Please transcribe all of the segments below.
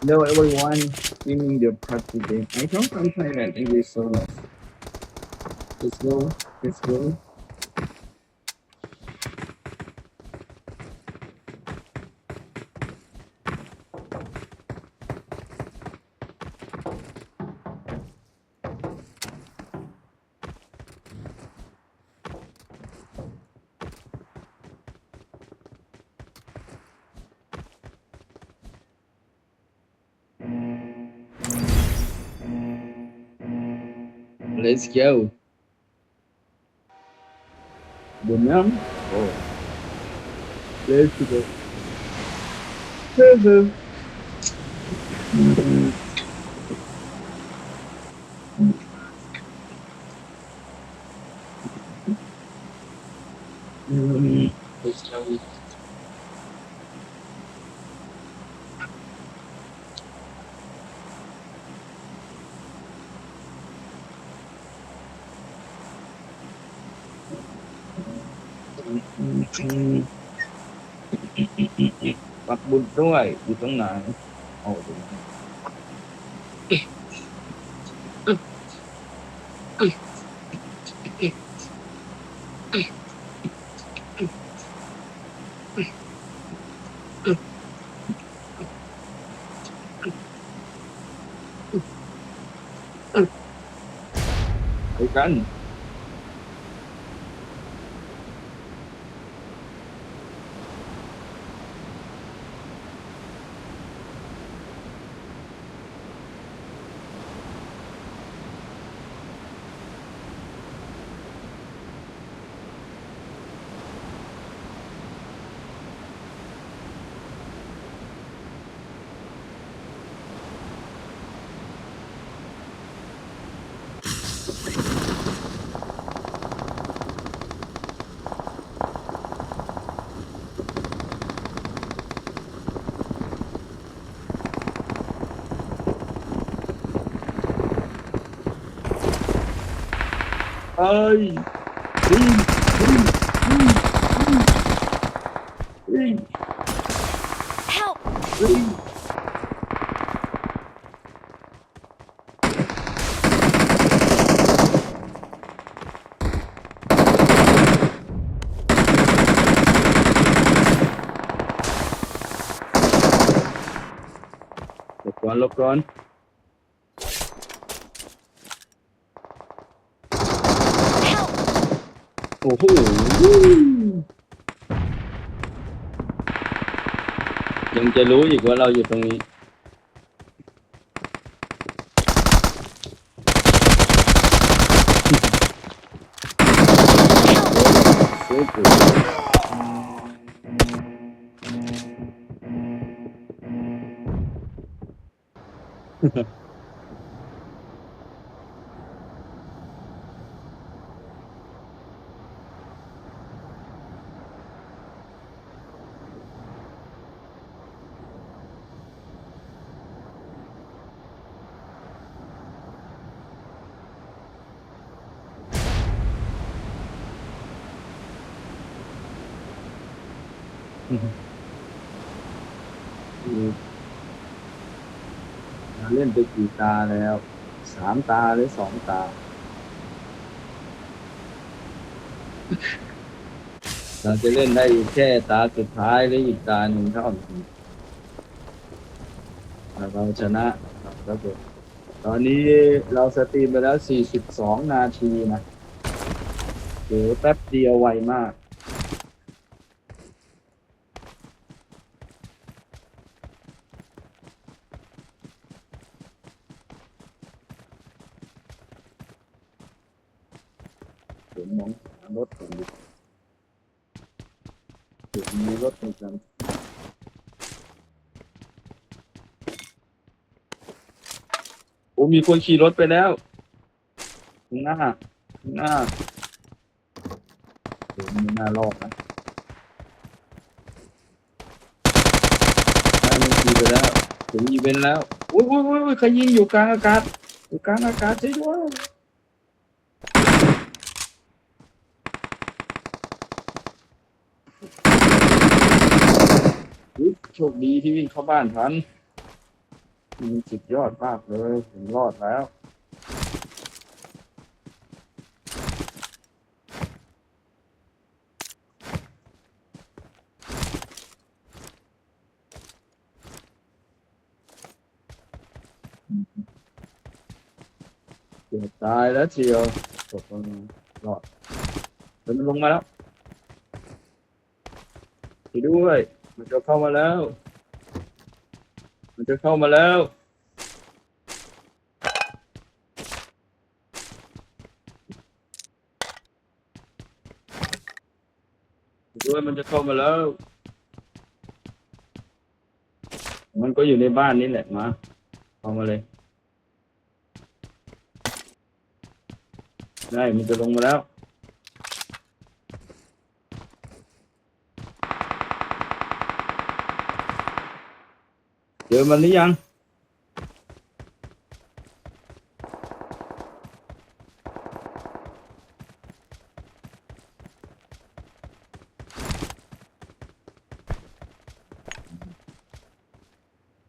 Hello everyone, streaming the part today. I from Thailand, English so nice. Let's go, let's go. Let's go. The Bunyan? Oh. Belki de. Nerede? Let's go. bắt bụt rồi bụt trong này ồ đúng Hãy subscribe Ay. Green. Green. Green. Green. Green. Help. Green. Look on, look on. โอ้โหยังจะรู้อีกว่าเราอยู่ตรงนี้ Help! โเล่นไปกี่ตาแล้ว สามตาหรือสองตา เราจะเล่นได้อีกแค่ตาสุดท้ายหรืออีกตาหนึ่งเท่านั้นเราชนะครับผมตอนนี้เราสตรีมไปแล้ว 42 นาทีนะเดี๋ยวแป๊บเดียวไวมาก เดี๋ยวมองหารถก่อนดิเดี๋ยวมีรถประจำโอ้มีคนขี่รถไปแล้วข้างหน้าข้างหน้าเดี๋ยวมีหน้ารอบนะได้มันขี่ไปแล้วถึงอีเวนต์แล้วโอ้ยโอ้ยโอ้ยโอ้ยใครยิงอยู่กลางอากาศอยู่กลางอากาศใช่ด้วย อุ๊ยโช คดีที่วิ่งเข้าบ้านทันมันสุดยอดมากเลยผมรอดแล้ว เกือบตายแล้วเชียวตกลงรอดเดินลงมาแล้วไปด้วย มันจะเข้ามาแล้ว มันจะเข้ามาแล้ว ด้วยมันจะเข้ามาแล้ว มันก็อยู่ในบ้านนี่แหละมาเข้ามาเลย ได้ มันจะลงมาแล้ว Chịu mình đi anh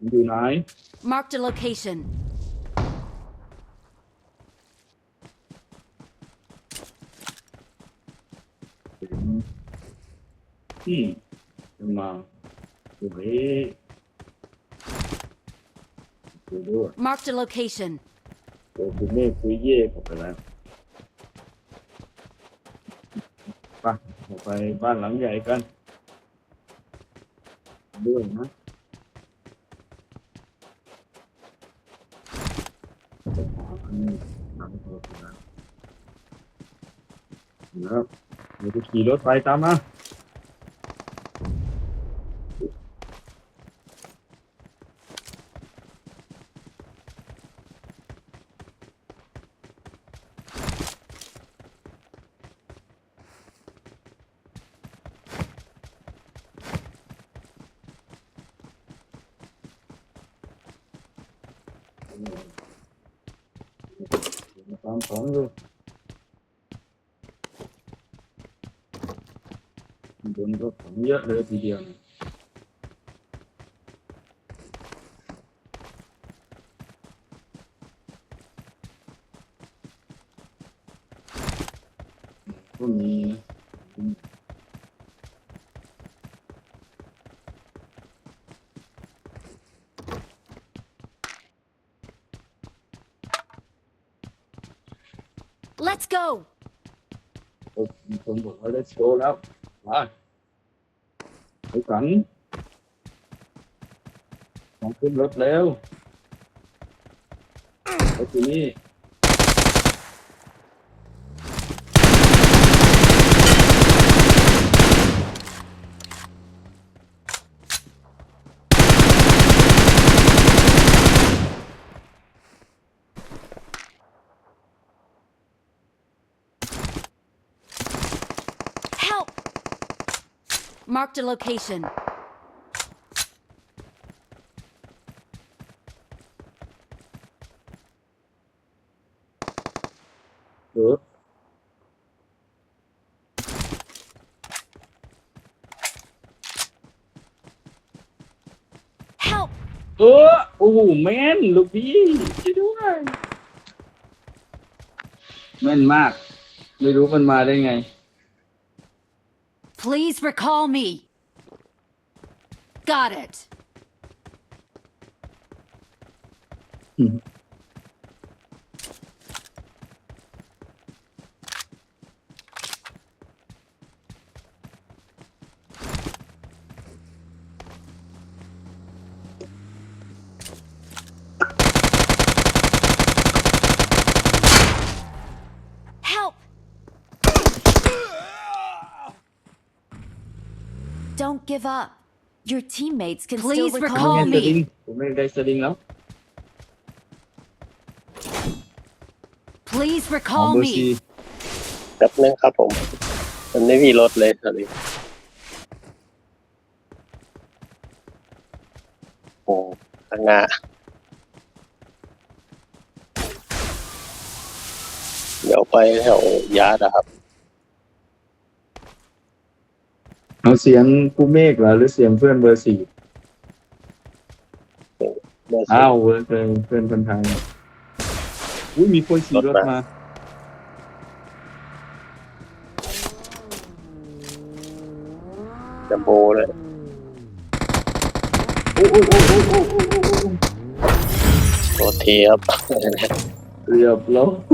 Gì này Marked a location. Hmm. Nhưng mà... Mình าโอ้ยดูด้วย Marked a location. ตัวคุณเมฆคุยเย่ผมไปแล้วไปเราไปบ้านหลังใหญ่กัน ด้วยนะไปหาอันนี้หลังตัวกันนะนะครับเดี๋ยวจะขี่รถไปตามมา Tam tam yok. nhất tam yerlere gidiyor. Let's go. Không phải let's go đâu. Rồi. Để cảnh. Còn cứ lướt leo. Ở chỗ này. Marked a location. Được. Help. Ơ, oh man, lục đi, chết đúng rồi. Mình mạc, mày đúng mình mà đây này. Please recall me. Got it. Help. Don't give up. Your teammates can Please still recall recall ผมไม่ได้สลิง me. ผมไม่ได้สลิงแล้ว Please ของ recall เบอร์ซี me. แป๊บนึงครับผม มันไม่มีรถเลยตอนนี้โอ้ข้างหน้าเดี๋ยวไปแถวยาดอะครับ เอาเสียงกูเมฆเหรอหรือเสียงเพื่อนเบอร์สี่เบอร์สิอ้าบวเว้ยเพื่อนเพื่อนคนไทยอุ้ยมีคนขี่รรถถมามา จัมโบเลยโอ้โอ้โอ้โอ้โอ้โอ้โอ้โรเทีครับ เรียบร้อย